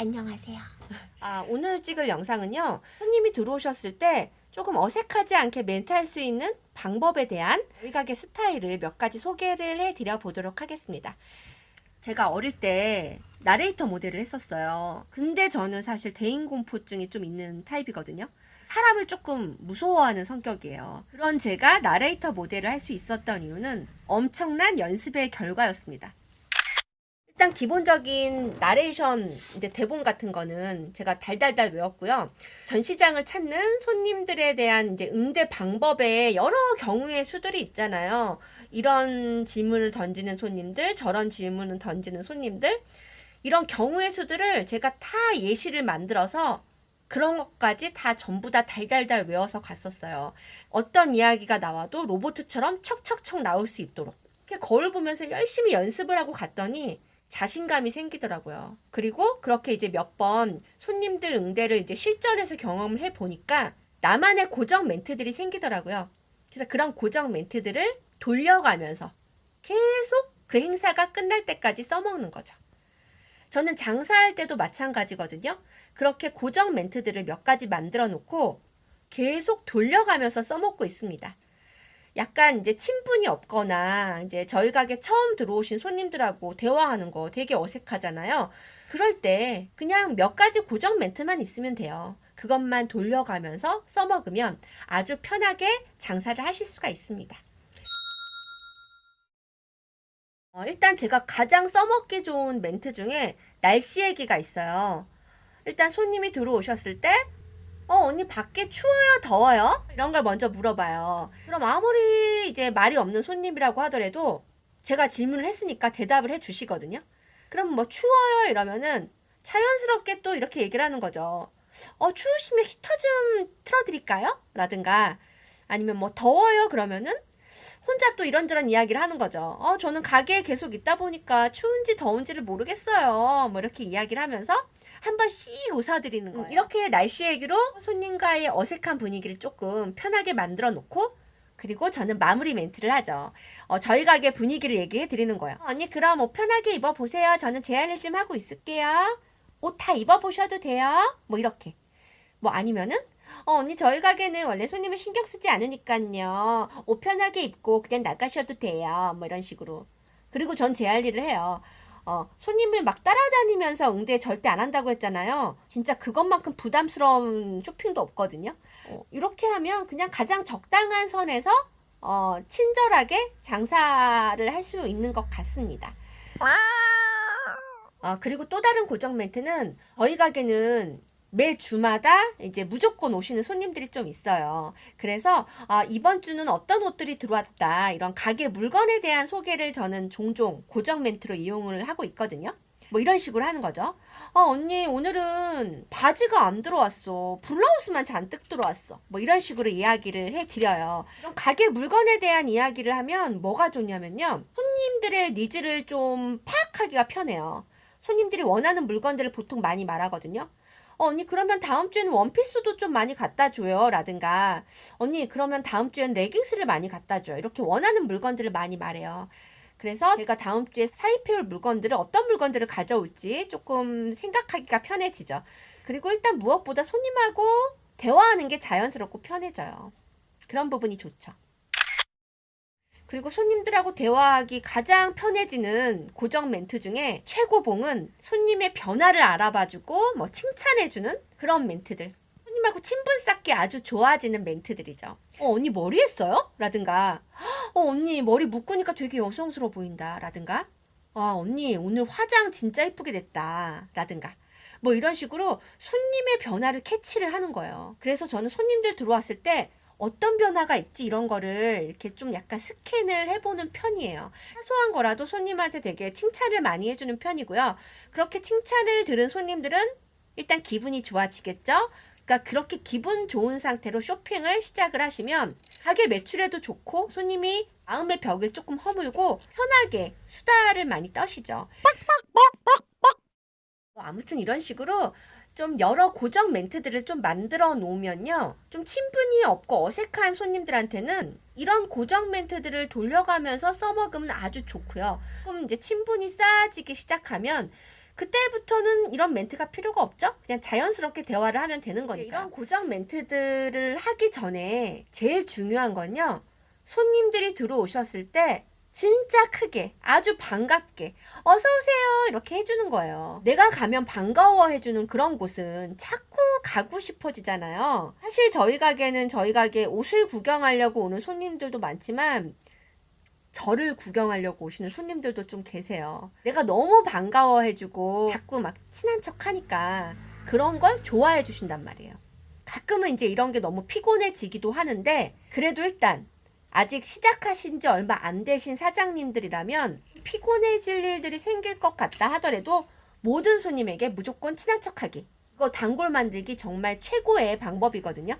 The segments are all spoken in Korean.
안녕하세요. 아, 오늘 찍을 영상은요. 손님이 들어오셨을 때 조금 어색하지 않게 멘트할 수 있는 방법에 대한 저희 가게 스타일을 몇 가지 소개를 해드려 보도록 하겠습니다. 제가 어릴 때 나레이터 모델을 했었어요. 근데 저는 사실 대인공포증이 좀 있는 타입이거든요. 사람을 조금 무서워하는 성격이에요. 그런 제가 나레이터 모델을 할 수 있었던 이유는 엄청난 연습의 결과였습니다. 일단 기본적인 나레이션 이제 대본 같은 거는 제가 달달달 외웠고요. 전시장을 찾는 손님들에 대한 이제 응대 방법에 여러 경우의 수들이 있잖아요. 이런 질문을 던지는 손님들, 저런 질문을 던지는 손님들, 이런 경우의 수들을 제가 다 예시를 만들어서 그런 것까지 다 전부 다 달달달 외워서 갔었어요. 어떤 이야기가 나와도 로봇처럼 척척척 나올 수 있도록. 이렇게 거울 보면서 열심히 연습을 하고 갔더니 자신감이 생기더라고요. 그리고 그렇게 이제 몇 번 손님들 응대를 이제 실전에서 경험을 해 보니까 나만의 고정 멘트들이 생기더라고요. 그래서 그런 고정 멘트들을 돌려가면서 계속 그 행사가 끝날 때까지 써먹는 거죠. 저는 장사할 때도 마찬가지거든요. 그렇게 고정 멘트들을 몇 가지 만들어 놓고 계속 돌려가면서 써먹고 있습니다. 약간 이제 친분이 없거나 이제 저희 가게 처음 들어오신 손님들하고 대화하는 거 되게 어색하잖아요. 그럴 때 그냥 몇 가지 고정 멘트만 있으면 돼요. 그것만 돌려가면서 써먹으면 아주 편하게 장사를 하실 수가 있습니다. 어, 일단 제가 가장 써먹기 좋은 멘트 중에 날씨 얘기가 있어요. 일단 손님이 들어오셨을 때, 어, 언니 밖에 추워요, 더워요? 이런 걸 먼저 물어봐요. 그럼 아무리 이제 말이 없는 손님이라고 하더라도 제가 질문을 했으니까 대답을 해 주시거든요. 그럼 뭐 추워요 이러면은 자연스럽게 또 이렇게 얘기를 하는 거죠. 어, 추우시면 히터 좀 틀어드릴까요? 라든가 아니면 뭐 더워요 그러면은 혼자 또 이런저런 이야기를 하는 거죠. 어, 저는 가게에 계속 있다 보니까 추운지 더운지를 모르겠어요. 뭐 이렇게 이야기를 하면서 한 번씩 웃어드리는 거예요. 이렇게 날씨 얘기로 손님과의 어색한 분위기를 조금 편하게 만들어 놓고 그리고 저는 마무리 멘트를 하죠. 어, 저희 가게 분위기를 얘기해 드리는 거예요. 언니 그럼 뭐 편하게 입어 보세요. 저는 제할일좀 하고 있을게요. 옷 다 입어 보셔도 돼요. 뭐 이렇게. 뭐 아니면은 어, 언니 저희 가게는 원래 손님을 신경 쓰지 않으니까요. 옷 편하게 입고 그냥 나가셔도 돼요. 뭐 이런 식으로. 그리고 전 제 할 일을 해요. 어, 손님을 막 따라다니면서 응대 절대 안 한다고 했잖아요. 진짜 그것만큼 부담스러운 쇼핑도 없거든요. 어, 이렇게 하면 그냥 가장 적당한 선에서 어, 친절하게 장사를 할 수 있는 것 같습니다. 어, 그리고 또 다른 고정 멘트는 저희 가게는 매 주마다 이제 무조건 오시는 손님들이 좀 있어요. 그래서 아, 이번 주는 어떤 옷들이 들어왔다 이런 가게 물건에 대한 소개를 저는 종종 고정 멘트로 이용을 하고 있거든요. 뭐 이런 식으로 하는 거죠. 어, 언니 오늘은 바지가 안 들어왔어. 블라우스만 잔뜩 들어왔어. 뭐 이런 식으로 이야기를 해드려요. 좀 가게 물건에 대한 이야기를 하면 뭐가 좋냐면요. 손님들의 니즈를 좀 파악하기가 편해요. 손님들이 원하는 물건들을 보통 많이 말하거든요. 어, 언니 그러면 다음 주에는 원피스도 좀 많이 갖다 줘요. 라든가 언니 그러면 다음 주엔 레깅스를 많이 갖다 줘요. 이렇게 원하는 물건들을 많이 말해요. 그래서 제가 다음 주에 사입해올 물건들을 어떤 물건들을 가져올지 조금 생각하기가 편해지죠. 그리고 일단 무엇보다 손님하고 대화하는 게 자연스럽고 편해져요. 그런 부분이 좋죠. 그리고 손님들하고 대화하기 가장 편해지는 고정 멘트 중에 최고봉은 손님의 변화를 알아봐주고 뭐 칭찬해주는 그런 멘트들. 손님하고 친분 쌓기 아주 좋아지는 멘트들이죠. 어, 언니 머리 했어요? 라든가, 어, 언니 머리 묶으니까 되게 여성스러워 보인다. 라든가, 아, 언니 오늘 화장 진짜 예쁘게 됐다. 라든가. 뭐 이런 식으로 손님의 변화를 캐치를 하는 거예요. 그래서 저는 손님들 들어왔을 때 어떤 변화가 있지 이런 거를 이렇게 좀 약간 스캔을 해보는 편이에요. 사소한 거라도 손님한테 되게 칭찬을 많이 해주는 편이고요. 그렇게 칭찬을 들은 손님들은 일단 기분이 좋아지겠죠? 그러니까 그렇게 기분 좋은 상태로 쇼핑을 시작을 하시면 가게 매출에도 좋고 손님이 마음의 벽을 조금 허물고 편하게 수다를 많이 떠시죠. 뭐 아무튼 이런 식으로 좀 여러 고정 멘트들을 좀 만들어 놓으면요. 좀 친분이 없고 어색한 손님들한테는 이런 고정 멘트들을 돌려가면서 써먹으면 아주 좋고요. 조금 이제 친분이 쌓아지기 시작하면 그때부터는 이런 멘트가 필요가 없죠? 그냥 자연스럽게 대화를 하면 되는 거니까. 이런 고정 멘트들을 하기 전에 제일 중요한 건요. 손님들이 들어오셨을 때 진짜 크게 아주 반갑게 어서 오세요 이렇게 해주는 거예요. 내가 가면 반가워 해주는 그런 곳은 자꾸 가고 싶어지잖아요. 사실 저희 가게는 저희 가게 옷을 구경하려고 오는 손님들도 많지만 저를 구경하려고 오시는 손님들도 좀 계세요. 내가 너무 반가워 해주고 자꾸 막 친한 척 하니까 그런 걸 좋아해 주신단 말이에요. 가끔은 이제 이런 게 너무 피곤해지기도 하는데 그래도 일단 아직 시작하신 지 얼마 안 되신 사장님들이라면 피곤해질 일들이 생길 것 같다 하더라도 모든 손님에게 무조건 친한 척하기. 이거 단골 만들기 정말 최고의 방법이거든요.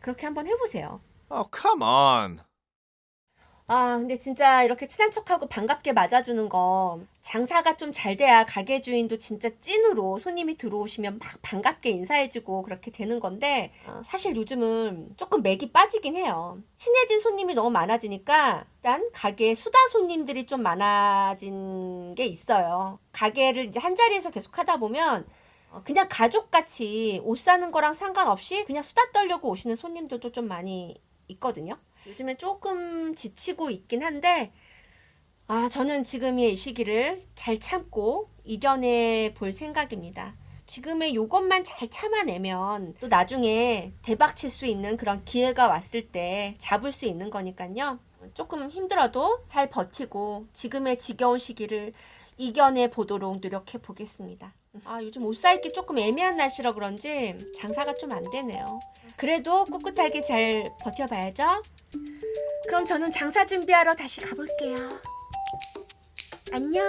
그렇게 한번 해보세요. Oh, come on. 아, 근데 진짜 이렇게 친한 척하고 반갑게 맞아주는 거 장사가 좀 잘 돼야 가게 주인도 진짜 찐으로 손님이 들어오시면 막 반갑게 인사해주고 그렇게 되는 건데 어, 사실 요즘은 조금 맥이 빠지긴 해요. 친해진 손님이 너무 많아지니까 일단 가게에 수다 손님들이 좀 많아진 게 있어요. 가게를 이제 한 자리에서 계속 하다 보면 어, 그냥 가족같이 옷 사는 거랑 상관없이 그냥 수다 떨려고 오시는 손님들도 좀 많이 있거든요. 요즘에 조금 지치고 있긴 한데, 아, 저는 지금의 이 시기를 잘 참고 이겨내 볼 생각입니다. 지금의 요것만 잘 참아내면 또 나중에 대박 칠 수 있는 그런 기회가 왔을 때 잡을 수 있는 거니까요. 조금 힘들어도 잘 버티고 지금의 지겨운 시기를 이겨내 보도록 노력해 보겠습니다. 아, 요즘 옷 사입기 조금 애매한 날씨라 그런지 장사가 좀 안 되네요. 그래도 꿋꿋하게 잘 버텨봐야죠. 그럼 저는 장사 준비하러 다시 가볼게요. 안녕.